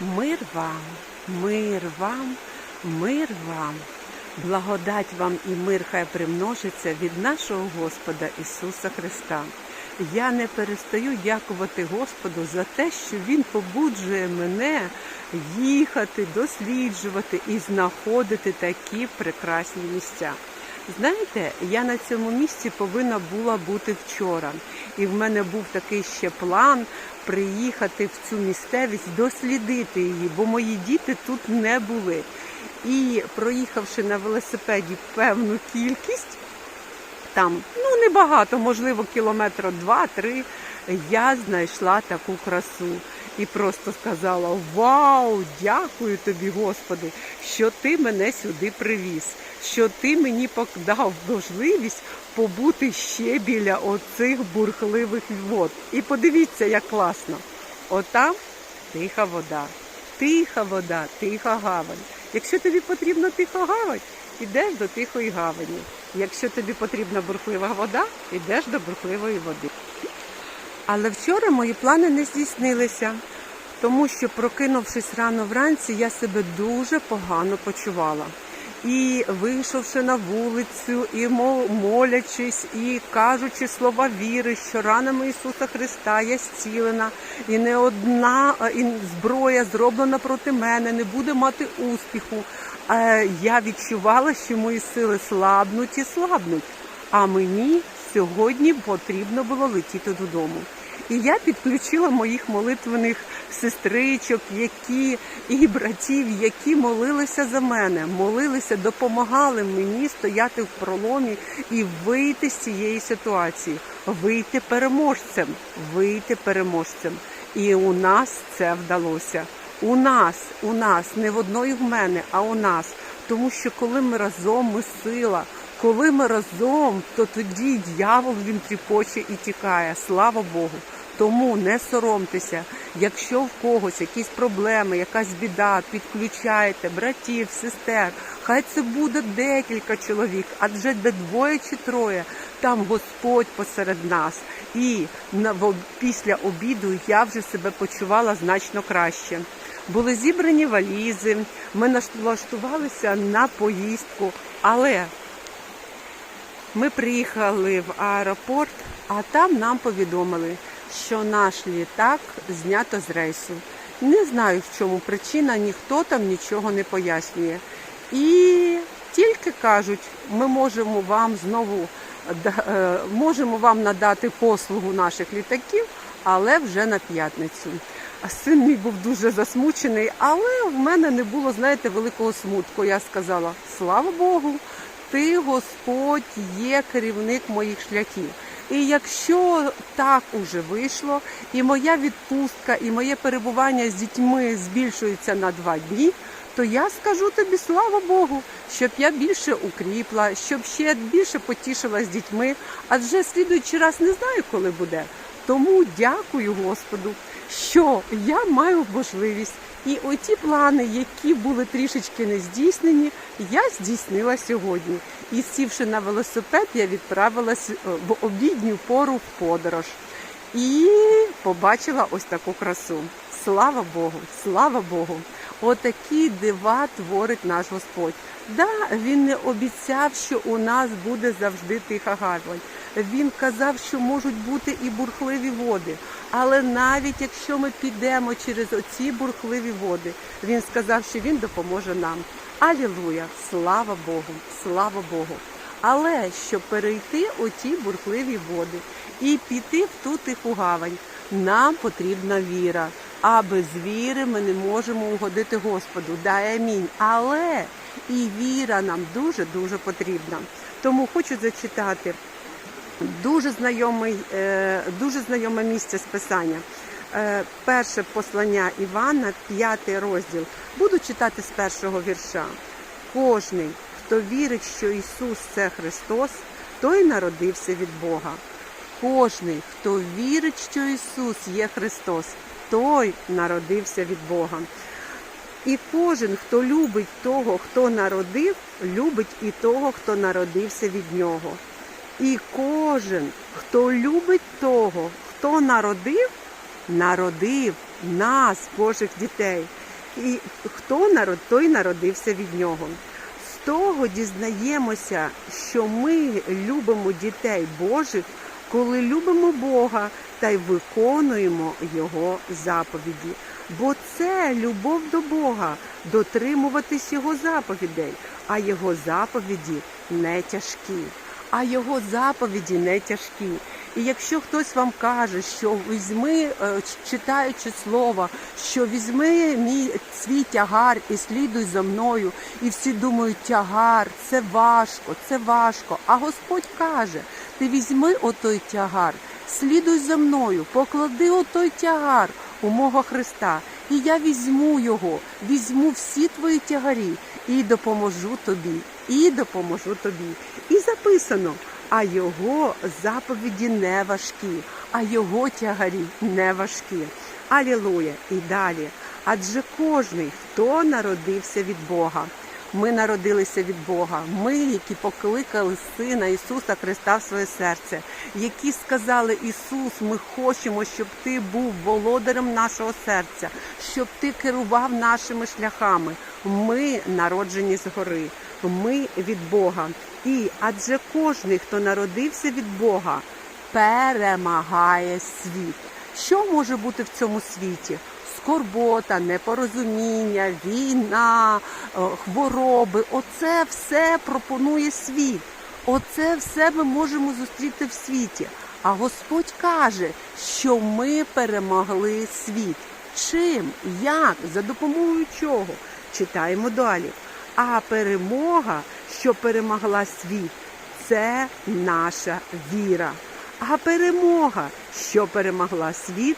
Мир вам, мир вам, мир вам, благодать вам і мир хай примножиться від нашого Господа Ісуса Христа. Я не перестаю дякувати Господу за те, що Він побуджує мене їхати, досліджувати і знаходити такі прекрасні місця. Знаєте, я на цьому місці повинна була бути вчора, і в мене був такий ще план приїхати в цю місцевість, дослідити її, бо мої діти тут не були. І проїхавши на велосипеді певну кількість, там ну небагато, можливо, кілометра два-три, я знайшла таку красу. І просто сказала: Вау, дякую тобі, Господи, що ти мене сюди привіз, що ти мені дав можливість побути ще біля оцих бурхливих вод. І подивіться, як класно. Отам тиха вода, тиха вода, тиха гавань. Якщо тобі потрібна тиха гавань, ідеш до тихої гавані. Якщо тобі потрібна бурхлива вода, йдеш до бурхливої води. Але вчора мої плани не здійснилися, тому що, прокинувшись рано вранці, я себе дуже погано почувала. І вийшовши на вулицю, і молячись, і кажучи слова віри, що ранами Ісуса Христа я зцілена, і не одна зброя зроблена проти мене, не буде мати успіху. Я відчувала, що мої сили слабнуть і слабнуть. А мені сьогодні потрібно було летіти додому. І я підключила моїх молитвених сестричок, які і братів, які молилися за мене, молилися, допомагали мені стояти в проломі і вийти з цієї ситуації, вийти переможцем, вийти переможцем. І у нас це вдалося. У нас, у нас, не в одної в мене, а у нас. Тому що коли ми разом, ми сила. Коли ми разом, то тоді дьявол він тріпоче і тікає. Слава Богу. Тому не соромтеся, якщо в когось якісь проблеми, якась біда, підключайте братів, сестер. Хай це буде декілька чоловік, адже де двоє чи троє, там Господь посеред нас. І після обіду я вже себе почувала значно краще. Були зібрані валізи, ми налаштувалися на поїздку, але ми приїхали в аеропорт, а там нам повідомили, що наш літак знято з рейсу. Не знаю, в чому причина, ніхто там нічого не пояснює. І тільки кажуть, ми можемо вам знову можемо вам надати послугу наших літаків, але вже на п'ятницю. А син мій був дуже засмучений, але в мене не було, знаєте, великого смутку. Я сказала: слава Богу, ти Господь є керівник моїх шляхів. І якщо так уже вийшло, і моя відпустка, і моє перебування з дітьми збільшується на два дні, то я скажу тобі слава Богу, щоб я більше укріпла, щоб ще більше потішила з дітьми, адже слідуючий раз не знаю, коли буде. Тому дякую Господу, що я маю можливість. І оті плани, які були трішечки не здійснені, я здійснила сьогодні. І сівши на велосипед, я відправилась в обідню пору в подорож і побачила ось таку красу. Слава Богу, слава Богу! Отакі дива творить наш Господь. Да, він не обіцяв, що у нас буде завжди тиха гавань. Він казав, що можуть бути і бурхливі води. Але навіть якщо ми підемо через оці бурхливі води, він сказав, що він допоможе нам. Алілуя! Слава Богу! Слава Богу! Але щоб перейти оті бурхливі води і піти в ту тиху гавань, нам потрібна віра. А без віри ми не можемо угодити Господу. Дай амінь. Але і віра нам дуже-дуже потрібна. Тому хочу зачитати дуже знайомий, дуже знайоме місце з Писання. Перше послання Івана, п'ятий розділ. Буду читати з першого вірша. Кожний, хто вірить, що Ісус це Христос, той народився від Бога. Кожний, хто вірить, що Ісус є Христос, той народився від Бога. І кожен, хто любить того, хто народив, любить і того, хто народився від нього. І кожен, хто любить того, хто народив, народив нас, Божих дітей. і хто народ, той народився від нього. З того дізнаємося, що ми любимо дітей Божих, коли любимо Бога та й виконуємо Його заповіді. Бо це любов до Бога, дотримуватись Його заповідей, а Його заповіді не тяжкі. А Його заповіді не тяжкі. І якщо хтось вам каже, що візьми, е, читаючи слово, що візьми мій свій тягар і слідуй за мною, і всі думають, тягар, це важко, це важко. А Господь каже: ти візьми отой тягар, слідуй за мною, поклади отой тягар у мого Христа, і я візьму його, візьму всі твої тягарі і допоможу тобі, і допоможу тобі. І записано. А його заповіді не важкі, а його тягарі не важкі. Алілуя! І далі. Адже кожний, хто народився від Бога, ми народилися від Бога. Ми, які покликали Сина Ісуса Христа в своє серце, які сказали Ісус, ми хочемо, щоб Ти був володарем нашого серця, щоб Ти керував нашими шляхами. Ми народжені згори, ми від Бога. І адже кожний, хто народився від Бога, перемагає світ. Що може бути в цьому світі? Скорбота, непорозуміння, війна, е, хвороби. Оце все пропонує світ. Оце все ми можемо зустріти в світі. А Господь каже, що ми перемогли світ. Чим? Як? За допомогою чого? Читаємо далі. А перемога, що перемогла світ, це наша віра. А перемога, що перемогла світ,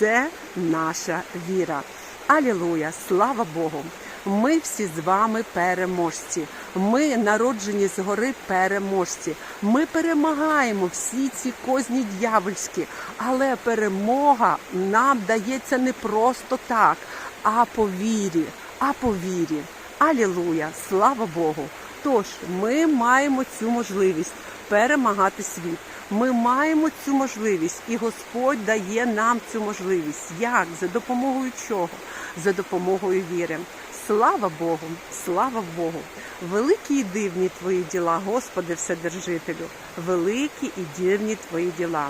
це наша віра. Алілуя! Слава Богу! Ми всі з вами переможці. Ми народжені згори переможці. Ми перемагаємо всі ці козні дьявольські, але перемога нам дається не просто так, а по вірі, а по вірі. Алілуя! Слава Богу! Тож ми маємо цю можливість перемагати світ. Ми маємо цю можливість, і Господь дає нам цю можливість. Як? За допомогою чого? За допомогою віри. Слава Богу, слава Богу! Великі і дивні твої діла, Господи, Вседержителю, великі і дивні твої діла.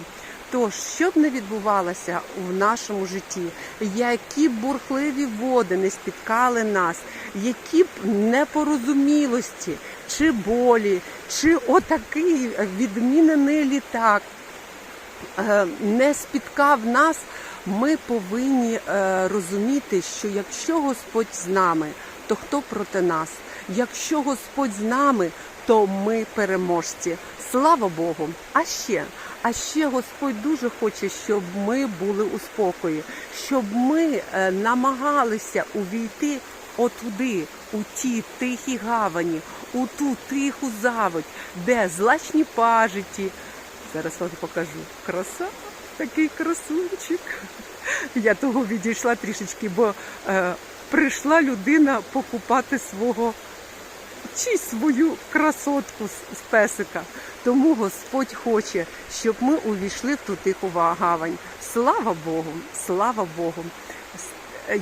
Тож, що б не відбувалося в нашому житті, які б бурхливі води не спіткали нас, які б непорозумілості, чи болі, чи отакий відмінений літак е, не спіткав нас, ми повинні е, розуміти, що якщо Господь з нами, то хто проти нас? Якщо Господь з нами, то ми переможці. Слава Богу! А ще, а ще Господь дуже хоче, щоб ми були у спокої, щоб ми е, намагалися увійти отуди, у ті тихі гавані, у ту тиху заводь, де злачні пажиті. Зараз вам покажу. Краса, такий красунчик. Я того відійшла трішечки, бо е, прийшла людина покупати свого чи свою красотку з, песика. Тому Господь хоче, щоб ми увійшли в ту тиху гавань. Слава Богу, слава Богу.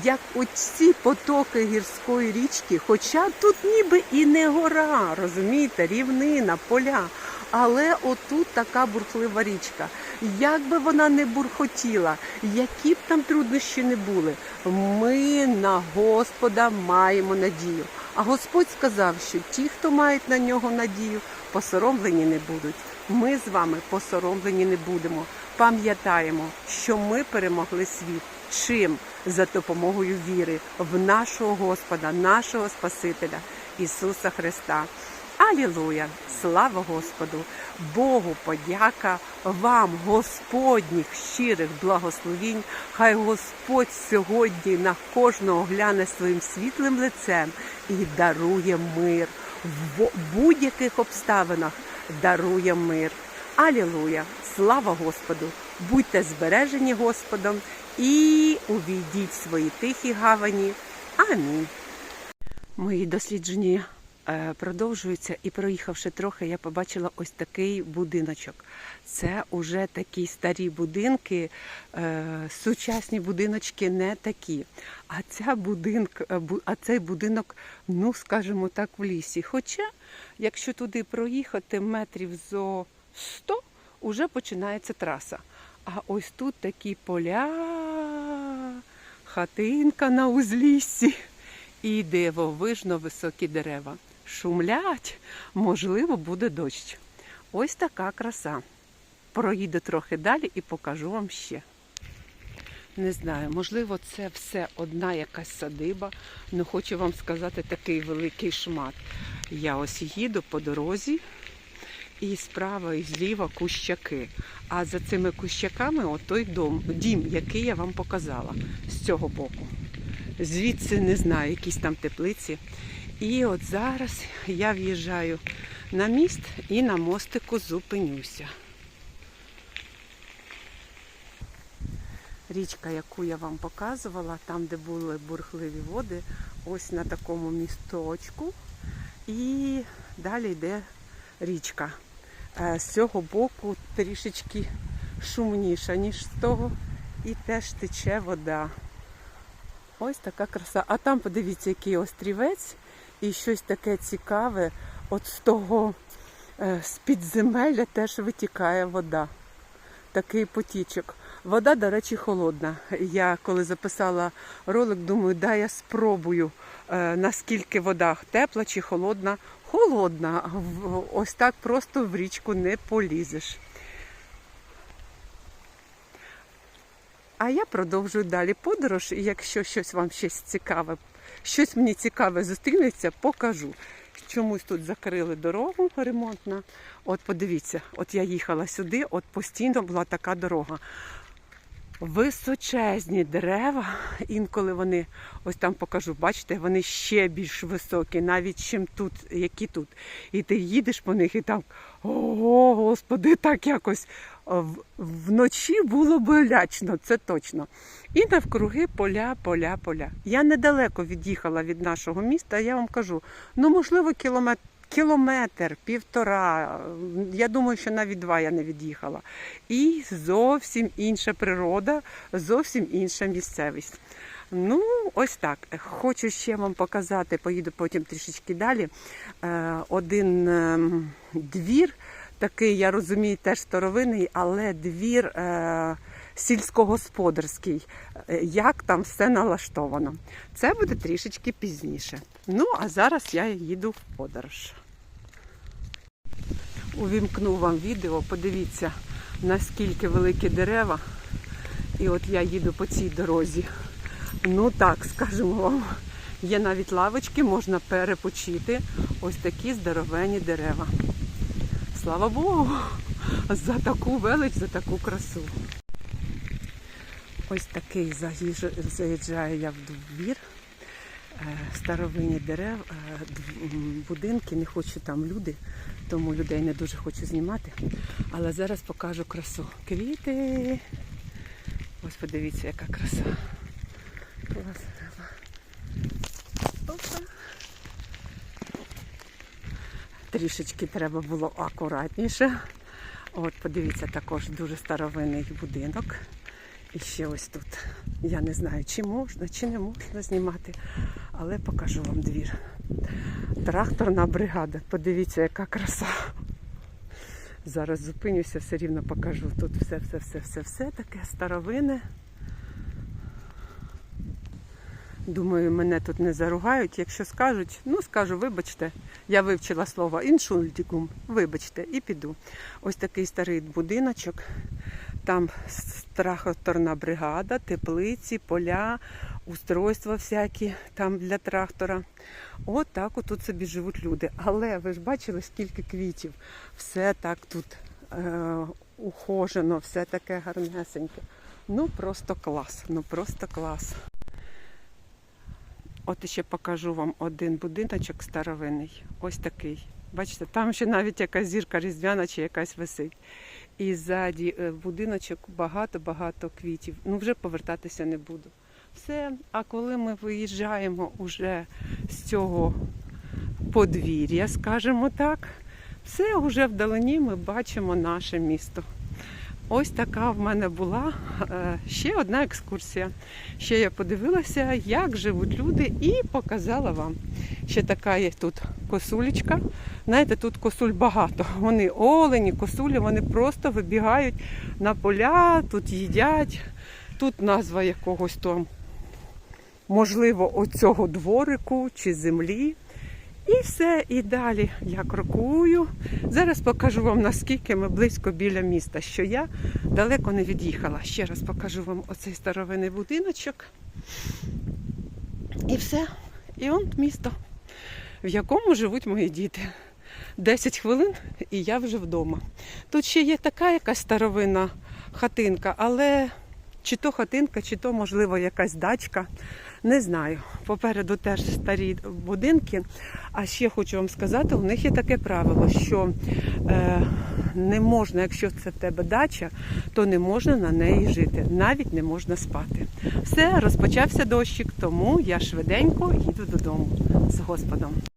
Як оці потоки гірської річки, хоча тут ніби і не гора, розумієте, рівнина, поля. Але отут така бурхлива річка. Як би вона не бурхотіла, які б там труднощі не були, ми на Господа маємо надію. А Господь сказав, що ті, хто мають на нього надію, посоромлені не будуть. Ми з вами посоромлені не будемо. Пам'ятаємо, що ми перемогли світ. Чим? За допомогою віри в нашого Господа, нашого Спасителя Ісуса Христа. Алілуя! Слава Господу! Богу подяка вам, Господніх щирих благословінь. Хай Господь сьогодні на кожного гляне своїм світлим лицем і дарує мир. В будь-яких обставинах дарує мир. Алілуя! Слава Господу! Будьте збережені Господом і увійдіть в свої тихі гавані. Амінь. Мої досліджені е, продовжується. І проїхавши трохи, я побачила ось такий будиночок. Це уже такі старі будинки, е, сучасні будиночки не такі. А ця будинк, е, а цей будинок, ну скажімо так, в лісі. Хоча, якщо туди проїхати метрів зо 100, уже починається траса. А ось тут такі поля, хатинка на узліссі і дивовижно високі дерева. Шумлять, можливо, буде дощ. Ось така краса. Проїду трохи далі і покажу вам ще. Не знаю, можливо, це все одна якась садиба, але хочу вам сказати такий великий шмат. Я ось їду по дорозі, і справа, і зліва кущаки. А за цими кущаками отой дом, дім, який я вам показала з цього боку. Звідси не знаю, якісь там теплиці. І от зараз я в'їжджаю на міст і на мостику зупинюся. Річка, яку я вам показувала, там, де були бурхливі води, ось на такому місточку. І далі йде річка. Е, З цього боку трішечки шумніша, ніж з того, і теж тече вода. Ось така краса. А там подивіться, який острівець і щось таке цікаве. От з того е, з підземелля теж витікає вода. Такий потічок. Вода, до речі, холодна. Я коли записала ролик, думаю, да, я спробую, е, наскільки вода тепла чи холодна. Холодна. Ось так просто в річку не полізеш. А я продовжую далі подорож, і якщо щось вам щось цікаве, щось мені цікаве зустрінеться, покажу. Чомусь тут закрили дорогу ремонтна. От подивіться, от я їхала сюди, от постійно була така дорога. Височезні дерева, інколи вони, ось там покажу, бачите, вони ще більш високі, навіть чим тут, які тут. І ти їдеш по них і там, ого, господи, так якось вночі було би лячно, це точно. І навкруги поля, поля, поля. Я недалеко від'їхала від нашого міста, я вам кажу, ну можливо, кілометр. Кілометр, півтора, я думаю, що навіть два я не від'їхала. І зовсім інша природа, зовсім інша місцевість. Ну, ось так. Хочу ще вам показати, поїду потім трішечки далі. Е, Один ем, двір, такий, я розумію, теж старовинний, але двір е, сільськогосподарський. Е, Як там все налаштовано. Це буде трішечки пізніше. Ну, а зараз я їду в подорож. Увімкну вам відео, подивіться, наскільки великі дерева. І от я їду по цій дорозі. Ну так, скажемо вам, є навіть лавочки, можна перепочити. Ось такі здоровенні дерева. Слава Богу, за таку велич, за таку красу. Ось такий заїж- заїжджаю я в двір. Е, Старовинні дерев, е, будинки, не хочу там люди, тому людей не дуже хочу знімати. Але зараз покажу красу. Квіти. Ось подивіться, яка краса. Клас. Опа. Трішечки треба було акуратніше. От, подивіться, також дуже старовинний будинок. І ще ось тут. Я не знаю, чи можна, чи не можна знімати, але покажу вам двір. Тракторна бригада. Подивіться, яка краса. Зараз зупинюся, все рівно покажу. Тут все, все, все, все, все таке старовине. Думаю, мене тут не заругають. Якщо скажуть, ну скажу, вибачте, я вивчила слово іншультікум, вибачте, і піду. Ось такий старий будиночок. Там тракторна бригада, теплиці, поля, устройства всякі там для трактора. От так тут собі живуть люди. Але ви ж бачили, скільки квітів. Все так тут е, ухожено, все таке гарнесеньке. Ну просто клас, ну просто клас. От ще покажу вам один будиночок старовинний. Ось такий. Бачите, там ще навіть якась зірка різдвяна чи якась висить. І ззаді е, будиночок багато-багато квітів. Ну вже повертатися не буду. Все. А коли ми виїжджаємо уже з цього подвір'я, скажімо так. Все вже вдалині ми бачимо наше місто. Ось така в мене була е, ще одна екскурсія. Ще я подивилася, як живуть люди, і показала вам. Ще така є тут косулечка. Знаєте, тут косуль багато. Вони олені, косулі, вони просто вибігають на поля, тут їдять. Тут назва якогось там, можливо, оцього дворику чи землі. І все, і далі я крокую. Зараз покажу вам, наскільки ми близько біля міста, що я далеко не від'їхала. Ще раз покажу вам оцей старовинний будиночок. І все. І он місто, в якому живуть мої діти. 10 хвилин і я вже вдома. Тут ще є така якась старовинна хатинка, але чи то хатинка, чи то, можливо, якась дачка. Не знаю. Попереду теж старі будинки. А ще хочу вам сказати, у них є таке правило, що е, не можна, якщо це в тебе дача, то не можна на неї жити, навіть не можна спати. Все, розпочався дощик, тому я швиденько їду додому з Господом.